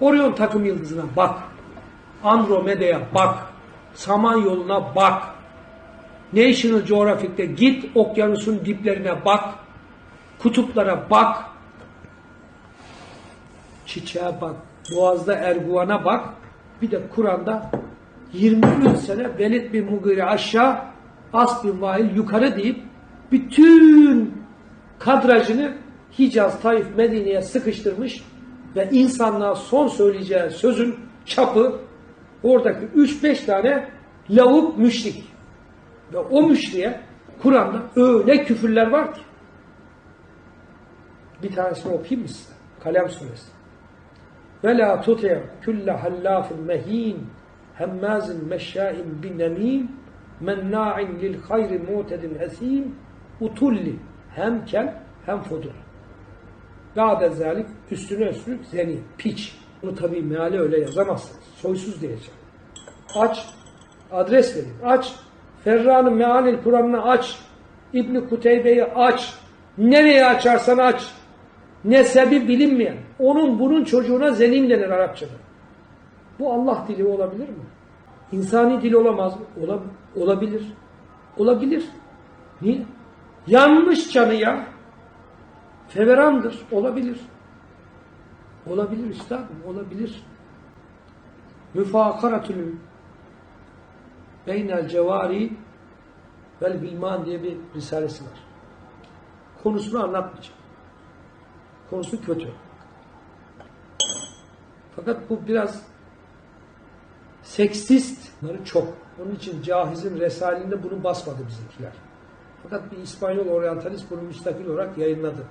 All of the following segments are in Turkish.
Orion takım yıldızına bak. Andromeda'ya bak. Samanyolu'na bak. National Geographic'te git okyanusun diplerine bak. Kutuplara bak. Çiçeğe bak. Boğaz'da Erguvan'a bak. Bir de Kur'an'da 23 sene Velid bin Mugire aşağı As bin Vail yukarı deyip bütün kadrajını Hicaz, Taif, Medine'ye sıkıştırmış ve insanlığa son söyleyeceği sözün çapı oradaki 3-5 tane lavuk müşrik. Ve o müşriye Kur'an'da öyle küfürler var ki. Bir tanesini okuyayım mı size? Kalem suresi. Ve la tuti' kulle hallafin mehin hemmazin meşşain binemim menna'in lil hayri mu'tedin esim utulli hem kel hem Ba'de zalik üstüne üstlük zeni, piç. Bunu tabii meali öyle yazamazsınız. Soysuz diyeceğim. Aç, adres vereyim. Aç, Ferra'nın mealil Kur'an'ını aç. İbni Kuteybe'yi aç. Nereye açarsan aç. Nesebi bilinmeyen. Onun bunun çocuğuna zenim denir Arapçada. Bu Allah dili olabilir mi? İnsani dil olamaz mı? Ola, olabilir. Olabilir. Niye? Yanmış canı ya. Feverandır. Olabilir. Olabilir üstadım. Olabilir. Müfakaratül beynel cevari vel bilman diye bir risalesi var. Konusunu anlatmayacağım. Konusu kötü. Fakat bu biraz seksistleri çok. Onun için Cahiz'in Resalinde bunu basmadı bizimkiler. Fakat bir İspanyol oryantalist bunu müstakil olarak yayınladı.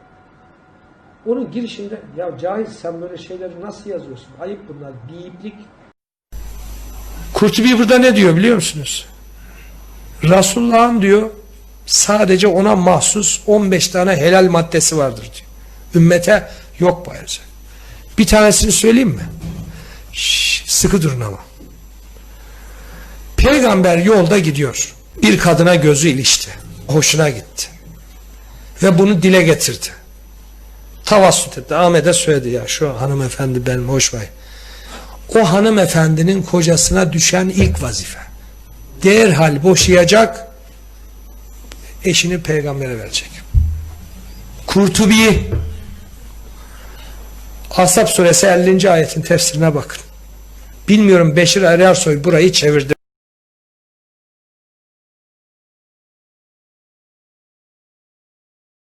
Onun girişinde ya Cahiz sen böyle şeyleri nasıl yazıyorsun? Ayıp bunlar. Biyiplik. Kurtubi burada ne diyor biliyor musunuz? Resulullah'ın diyor sadece ona mahsus 15 tane helal maddesi vardır diyor. Ümmete yok ayrıca. Bir tanesini söyleyeyim mi? Şş, sıkı durun ama. Peygamber yolda gidiyor. Bir kadına gözü ilişti. Hoşuna gitti. Ve bunu dile getirdi. Tavassut etti. Ahmet'e söyledi ya şu hanımefendi benim hoş vay. O hanımefendinin kocasına düşen ilk vazife. Derhal boşayacak eşini peygambere verecek. Kurtubi Ashab suresi 50. ayetin tefsirine bakın. Bilmiyorum Beşir Erersoy burayı çevirdi.